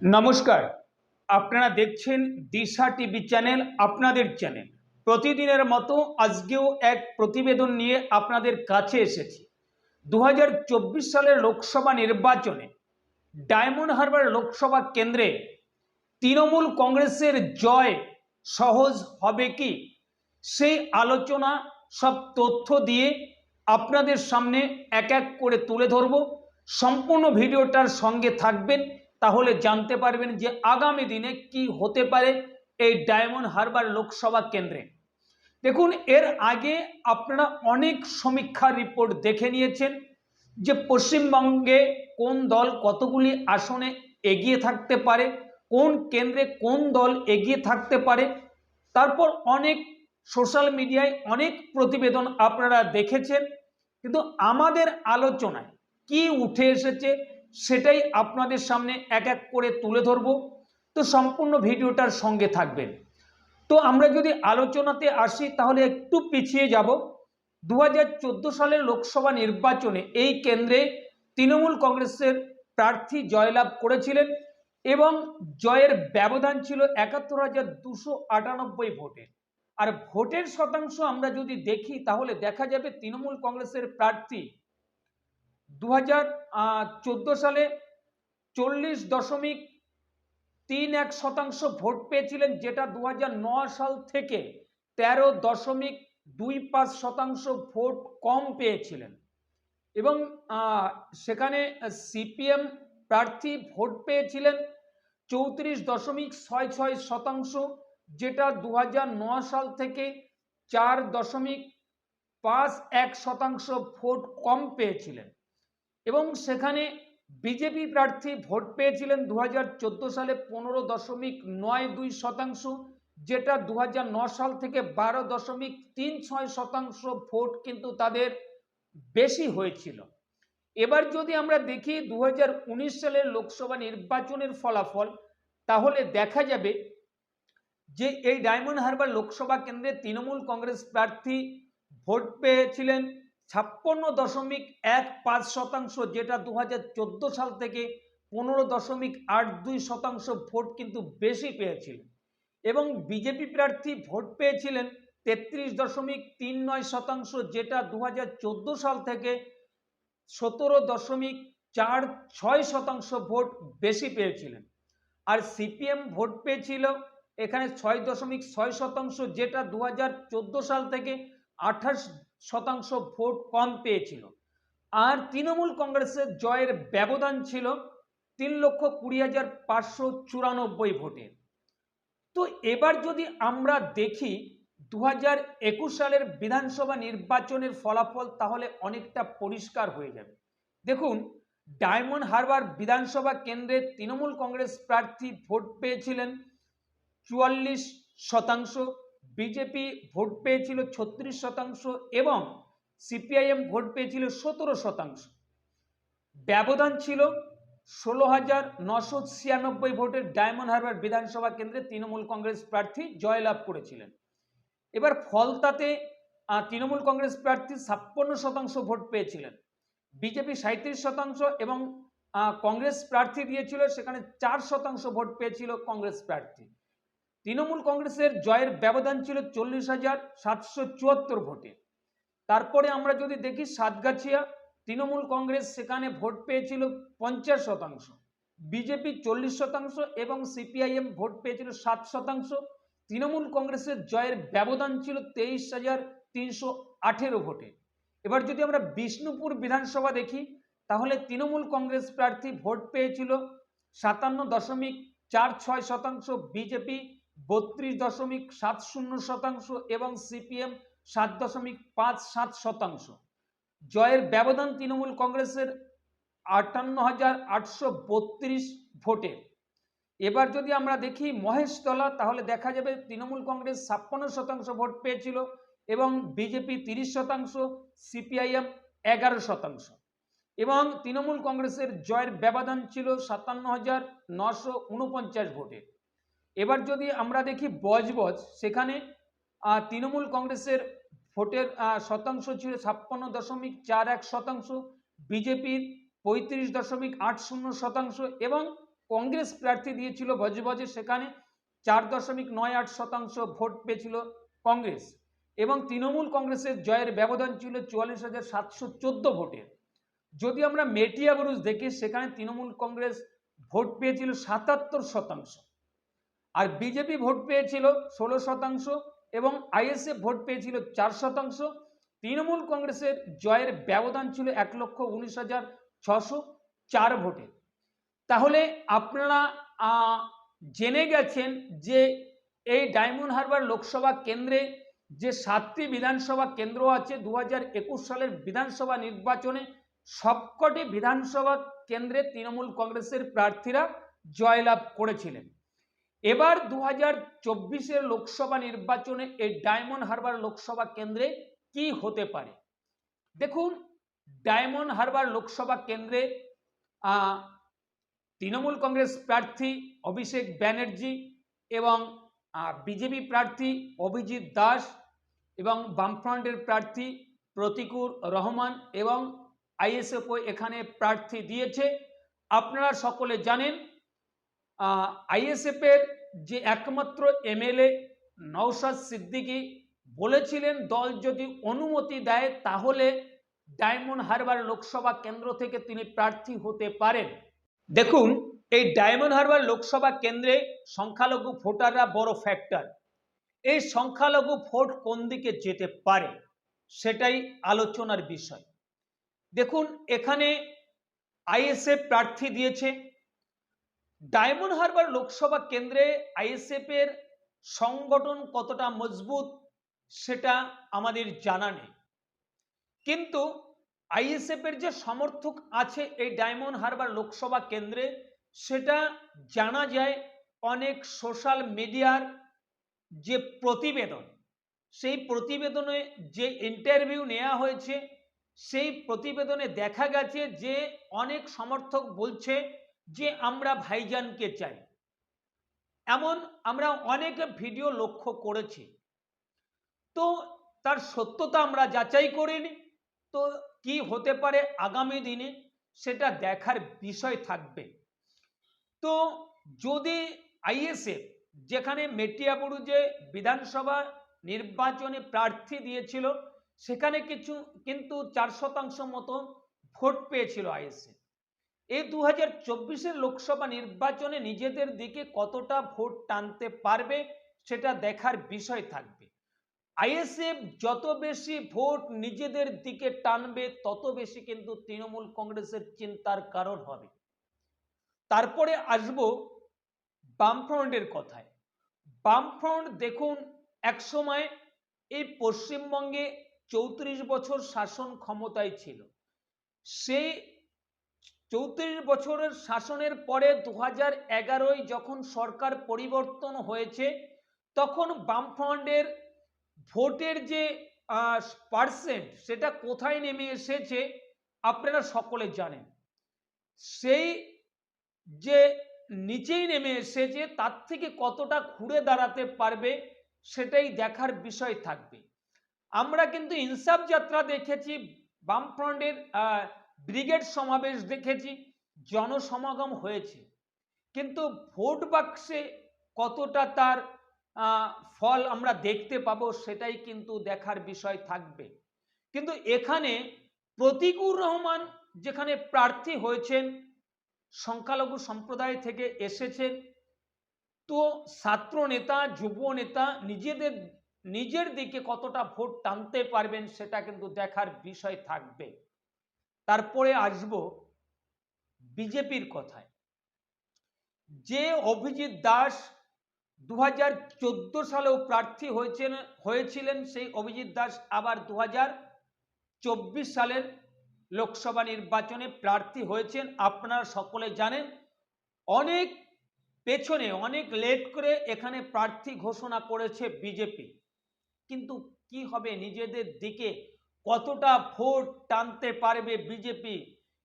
নমস্কার। আপনারা দেখছেন দিশা টিভি চ্যানেল, আপনাদের চ্যানেল। প্রতিদিনের মতো আজকেও এক প্রতিবেদন নিয়ে আপনাদের কাছে এসেছি। দু হাজার চব্বিশ সালের লোকসভা নির্বাচনে ডায়মন্ড হারবার লোকসভা কেন্দ্রে তৃণমূল কংগ্রেসের জয় সহজ হবে কি? সেই আলোচনা, সব তথ্য দিয়ে আপনাদের সামনে এক এক করে তুলে ধরব। সম্পূর্ণ ভিডিওটার সঙ্গে থাকবেন। তাহলে জানতে পারবেন যে আগামী দিনে কি হতে পারে এই ডায়মন্ড হারবার লোকসভা কেন্দ্রে। দেখুন, এর আগে আপনারা অনেক সমীক্ষা রিপোর্ট দেখে নিয়েছেন যে পশ্চিমবঙ্গে কোন দল কতগুলি আসনে এগিয়ে থাকতে পারে, কোন কেন্দ্রে কোন দল এগিয়ে থাকতে পারে। তারপর অনেক সোশ্যাল মিডিয়ায় অনেক প্রতিবেদন আপনারা দেখেছেন। কিন্তু আমাদের আলোচনায় কি উঠে এসেছে সেটাই আপনাদের সামনে এক এক করে তুলে ধরব। তো সম্পূর্ণ ভিডিওটার সঙ্গে থাকবেন। তো আমরা যদি আলোচনাতে আসি, তাহলে একটু পিছিয়ে যাব। দু হাজার চোদ্দ সালের লোকসভা নির্বাচনে এই কেন্দ্রে তৃণমূল কংগ্রেসের প্রার্থী জয়লাভ করেছিলেন এবং জয়ের ব্যবধান ছিল একাত্তর হাজার দুশো আটানব্বই ভোটে। আর ভোটের শতাংশ আমরা যদি দেখি, তাহলে দেখা যাবে তৃণমূল কংগ্রেসের প্রার্থী দু হাজার চোদ্দ সালে চল্লিশ দশমিক তিন এক শতাংশ ভোট পেয়েছিলেন, যেটা দু সাল থেকে তেরো দশমিক দুই পাঁচ শতাংশ ভোট কম পেয়েছিলেন। এবং সেখানে সিপিএম প্রার্থী ভোট পেয়েছিলেন চৌত্রিশ দশমিক ছয় ছয় শতাংশ, যেটা দু সাল থেকে চার দশমিক পাঁচ এক শতাংশ ভোট কম পেয়েছিলেন। এবং সেখানে বিজেপি প্রার্থী ভোট পেয়েছিলেন দু হাজার চোদ্দ সালে পনেরো দশমিক নয় দুই শতাংশ, যেটা দু সাল থেকে বারো দশমিক তিন ছয় শতাংশ ভোট কিন্তু তাদের বেশি হয়েছিল। এবার যদি আমরা দেখি দু হাজার উনিশ সালের লোকসভা নির্বাচনের ফলাফল, তাহলে দেখা যাবে যে এই ডায়মন্ড হারবার লোকসভা কেন্দ্রে তৃণমূল কংগ্রেস প্রার্থী ভোট পেয়েছিলেন ছাপ্পান্ন দশমিক এক পাঁচ শতাংশ, যেটা দু হাজার চোদ্দ সাল থেকে পনেরো দশমিক আট দুই শতাংশ ভোট কিন্তু বেশি পেয়েছিলেন। এবং বিজেপি প্রার্থী ভোট পেয়েছিলেন তেত্রিশ দশমিক তিন নয় শতাংশ, যেটা দু হাজার চোদ্দ সাল থেকে সতেরো দশমিক চার ছয় শতাংশ ভোট বেশি পেয়েছিলেন। আর সিপিএম ভোট পেয়েছিল এখানে ছয় দশমিক ছয় শতাংশ, যেটা দু হাজার চোদ্দ সাল থেকে আঠাশ শতাংশ ভোট কম পেয়েছিল। আর তৃণমূল কংগ্রেসের জয়ের ব্যবধান ছিল তিন লক্ষ কুড়ি হাজার পাঁচশো চুরানব্বই ভোটে। তো এবার যদি আমরা দেখি দু হাজার একুশ সালের বিধানসভা নির্বাচনের ফলাফল তাহলে অনেকটা পরিষ্কার হয়ে যাবে। দেখুন, ডায়মন্ড হারবার বিধানসভা কেন্দ্রে তৃণমূল কংগ্রেস প্রার্থী ভোট পেয়েছিলেন চুয়াল্লিশ শতাংশ বিজেপি ভোট পেয়েছিল ছত্রিশ শতাংশ এবং সিপিআইএম ভোট পেয়েছিল সতেরো শতাংশ। ব্যবধান ছিল ষোলো হাজার নশো ছিয়ানব্বই ভোটের ডায়মন্ড হারবার বিধানসভা কেন্দ্রে তৃণমূল কংগ্রেস প্রার্থী জয়লাভ করেছিলেন। এবার ফলতাতে তৃণমূল কংগ্রেস প্রার্থী ছাপ্পান্ন শতাংশ ভোট পেয়েছিলেন। বিজেপি সাঁত্রিশ শতাংশ এবং কংগ্রেস প্রার্থী দিয়েছিল সেখানে চার শতাংশ ভোট পেয়েছিল কংগ্রেস প্রার্থী। তৃণমূল কংগ্রেসের জয়ের ব্যবধান ছিল চল্লিশ হাজার সাতশো চুয়াত্তর ভোটে। তারপরে আমরা যদি দেখি সাতগাছিয়া, তৃণমূল কংগ্রেস সেখানে ভোট পেয়েছিল পঞ্চাশ শতাংশ, বিজেপি চল্লিশ শতাংশ এবং সিপিআইএম ভোট পেয়েছিল সাত শতাংশ। তৃণমূল কংগ্রেসের জয়ের ব্যবধান ছিল তেইশ হাজার তিনশো আঠেরো ভোটে। এবার যদি আমরা বিষ্ণুপুর বিধানসভা দেখি, তাহলে তৃণমূল কংগ্রেস প্রার্থী ভোট পেয়েছিল সাতান্ন দশমিক চার ছয় শতাংশ, বিজেপি বত্রিশ দশমিক সাত শূন্য শতাংশ এবং সিপিএম সাত দশমিক পাঁচ সাত শতাংশ। জয়ের ব্যবধান তৃণমূল কংগ্রেসের আটান্ন হাজার আটশো বত্রিশ ভোটে। এবার যদি আমরা দেখি মহেশতলা, তাহলে দেখা যাবে তৃণমূল কংগ্রেস ছাপ্পান্ন শতাংশ ভোট পেয়েছিল এবং বিজেপি তিরিশ শতাংশ, সিপিআইএম এগারো শতাংশ। এবং তৃণমূল কংগ্রেসের জয়ের ব্যবধান ছিল সাতান্ন হাজার নশো উনপঞ্চাশ ভোটে। এবার যদি আমরা দেখি বজবজ, সেখানে তৃণমূল কংগ্রেসের ভোটের শতাংশ ছিল ছাপ্পান্ন দশমিক চার এক শতাংশ, বিজেপির পঁয়ত্রিশ দশমিক আট শূন্য শতাংশ এবং কংগ্রেস প্রার্থী দিয়েছিল ভজভজে সেখানে চার দশমিক নয় আট শতাংশ ভোট পেয়েছিল কংগ্রেস এবং তৃণমূল কংগ্রেসের জয়ের ব্যবধান ছিল চুয়াল্লিশ হাজার সাতশো চোদ্দ ভোটের যদি আমরা মেটিয়া বুরুজ দেখি, সেখানে তৃণমূল কংগ্রেস ভোট পেয়েছিল সাতাত্তর শতাংশ। আর বিজেপি ভোট পেয়েছিল ষোলো শতাংশ এবং আইএসএফ ভোট পেয়েছিল চার শতাংশ। তৃণমূল কংগ্রেসের জয়ের ব্যবধান ছিল এক লক্ষ উনিশ হাজার ছশো চার ভোটে। তাহলে আপনারা জেনে গেছেন যে এই ডায়মন্ড হারবার লোকসভা কেন্দ্রে যে সাতটি বিধানসভা কেন্দ্র আছে দু সালের বিধানসভা নির্বাচনে সবকটি বিধানসভা কেন্দ্রে তৃণমূল কংগ্রেসের প্রার্থীরা জয়লাভ করেছিলেন। এবার দু হাজার চব্বিশের লোকসভা নির্বাচনে এই ডায়মন্ড হারবার লোকসভা কেন্দ্রে কি হতে পারে? দেখুন, ডায়মন্ড হারবার লোকসভা কেন্দ্রে তৃণমূল কংগ্রেস প্রার্থী অভিষেক ব্যানার্জি এবং বিজেপি প্রার্থী অভিজিৎ দাস এবং বামফ্রন্টের প্রার্থী প্রতিকুর রহমান এবং আইএসএফও এখানে প্রার্থী দিয়েছে। আপনারা সকলে জানেন আইএসএফের যে একমাত্র এমএলএ নওশাদ সিদ্দিকী বলেছিলেন, দল যদি অনুমতি দেয় তাহলে ডায়মন্ড হারবার লোকসভা কেন্দ্র থেকে তিনি প্রার্থী হতে পারেন। দেখুন, এই ডায়মন্ড হারবার লোকসভা কেন্দ্রে সংখ্যালঘু ভোটাররা বড় ফ্যাক্টর এই সংখ্যালঘু ভোট কোন দিকে যেতে পারে সেটাই আলোচনার বিষয়। দেখুন, এখানে আইএসএফ প্রার্থী দিয়েছে ডায়মন্ড হারবার লোকসভা কেন্দ্রে আইএসএফ এর সংগঠন কতটা মজবুত সেটা আমাদের জানা নেই। কিন্তু আইএসএফ এর যে সমর্থক আছে এই ডায়মন্ড হারবার লোকসভা কেন্দ্রে, সেটা জানা যায় অনেক সোশ্যাল মিডিয়ার যে প্রতিবেদন, সেই প্রতিবেদনে যে ইন্টারভিউ নেওয়া হয়েছে, সেই প্রতিবেদনে দেখা গেছে যে অনেক সমর্থক বলছে যে আমরা ভাইজানকে চাই। এমন আমরা অনেক ভিডিও লক্ষ্য করেছি। তো তার সত্যতা আমরা যাচাই করিনি। তো কি হতে পারে আগামী দিনে সেটা দেখার বিষয় থাকবে। তো যদি আইএসএফ, যেখানে মেটিয়াবুরুজে বিধানসভা নির্বাচনে প্রার্থী দিয়েছিল, সেখানে কিছু, কিন্তু চার শতাংশ মতো ভোট পেয়েছিল আইএসএফ। এই দু হাজার লোকসভা নির্বাচনে নিজেদের দিকে কতটা ভোট টানতে পারবে সেটা দেখার বিষয় থাকবে। আইএসএফ যত বেশি ভোট নিজেদের দিকে টানবে, তত বেশি কিন্তু তৃণমূল কংগ্রেসের চিন্তার কারণ হবে। তারপরে আসব বামফ্রন্টের কথায়। বামফ্রন্ট দেখুন, একসময় এই পশ্চিমবঙ্গে চৌত্রিশ বছর শাসন ক্ষমতায় ছিল। সেই চৌত্রিশ বছরের শাসনের পরে দু হাজার যখন সরকার পরিবর্তন হয়েছে, তখন বামফ্রন্টের ভোটের যে পার্সেন্ট সেটা কোথায় নেমে এসেছে আপনারা সকলে জানেন। সেই যে নিচেই নেমে এসেছে তার থেকে কতটা ঘুরে দাঁড়াতে পারবে সেটাই দেখার বিষয় থাকবে। আমরা কিন্তু ইনসাফ যাত্রা দেখেছি বামফ্রন্টের ব্রিগেড সমাবেশ দেখেছি, জনসমাগম হয়েছে। কিন্তু ভোট বাক্সে কতটা তার ফল আমরা দেখতে পাবো সেটাই কিন্তু দেখার বিষয় থাকবে। কিন্তু এখানে প্রতিকুর রহমান যেখানে প্রার্থী হয়েছেন, সংখ্যালঘু সম্প্রদায় থেকে এসেছেন, তো ছাত্র নেতা, যুব নেতা নিজেদের, নিজের দিকে কতটা ভোট টানতে পারবেন সেটা কিন্তু দেখার বিষয় থাকবে। তারপরে আসব বিজেপির কথায়। যে অভিজিৎ দাস দু হাজার সালেও প্রার্থী হয়েছেন, হয়েছিলেন, সেই অভিজিৎ দাস আবার দু চব্বিশ সালের লোকসভা নির্বাচনে প্রার্থী হয়েছেন। আপনারা সকলে জানেন, অনেক পেছনে, অনেক লেট করে এখানে প্রার্থী ঘোষণা করেছে বিজেপি। কিন্তু কি হবে নিজেদের দিকে কতটা ভোট টানতে পারবে বিজেপি?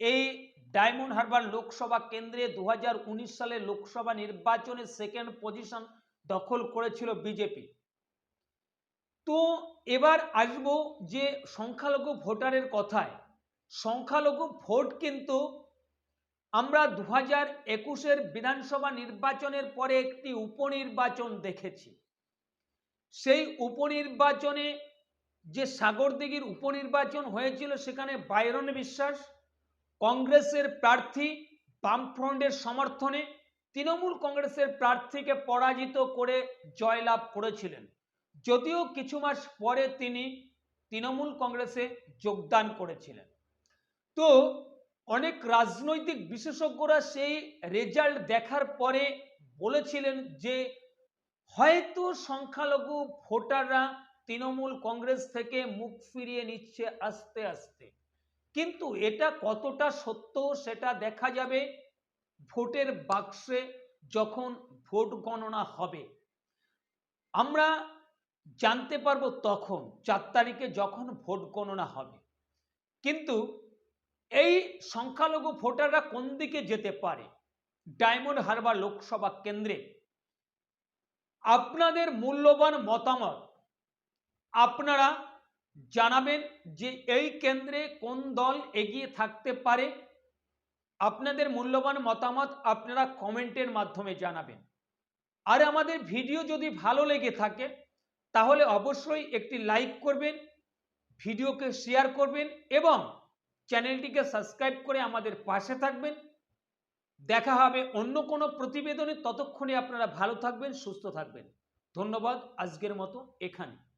এই ডায়মন্ড হারবার লোকসভা কেন্দ্রে দু সালে লোকসভা নির্বাচনে সেকেন্ড পজিশন দখল করেছিল বিজেপি। তো এবার আসব যে সংখ্যালঘু ভোটারের কথায়। সংখ্যালঘু ভোট কিন্তু আমরা দু হাজার একুশের বিধানসভা নির্বাচনের পরে একটি উপনির্বাচন দেখেছি। সেই উপনির্বাচনে যে সাগরদিঘির উপনির্বাচন হয়েছিল, সেখানে বাইরন বিশ্বাস, কংগ্রেসের প্রার্থী, বামফ্রন্টের সমর্থনে তৃণমূল কংগ্রেসের প্রার্থীকে পরাজিত করে জয়লাভ করেছিলেন। যদিও কিছু মাস পরে তিনি তৃণমূল কংগ্রেসে যোগদান করেছিলেন। তো অনেক রাজনৈতিক বিশেষজ্ঞরা সেই রেজাল্ট দেখার পরে বলেছিলেন যে, হয়তো সংখ্যালঘু ভোটাররা তৃণমূল কংগ্রেস থেকে মুখ ফিরিয়ে নিচ্ছে আস্তে আস্তে। কিন্তু এটা কতটা সত্য সেটা দেখা যাবে ভোটের বাক্সে যখন ভোট গণনা হবে। আমরা জানতে পারব তখন, চার তারিখে যখন ভোট গণনা হবে। কিন্তু এই সংখ্যালঘু ভোটাররা কোন দিকে যেতে পারে? ডায়মন্ড হারবার লোকসভা কেন্দ্রে। আপনাদের মূল্যবান মতামত আপনারা জানাবেন যে এই কেন্দ্রে কোন দল এগিয়ে থাকতে পারে। আপনাদের মূল্যবান মতামত আপনারা কমেন্টের মাধ্যমে জানাবেন। আর আমাদের ভিডিও যদি ভালো লেগে থাকে, তাহলে অবশ্যই একটি লাইক করবেন, ভিডিওকে শেয়ার করবেন এবং চ্যানেলটিকে সাবস্ক্রাইব করে আমাদের পাশে থাকবেন। দেখা হবে অন্য কোনো প্রতিবেদনে। ততক্ষণে আপনারা ভালো থাকবেন, সুস্থ থাকবেন। ধন্যবাদ। আজকের মতো এখানে।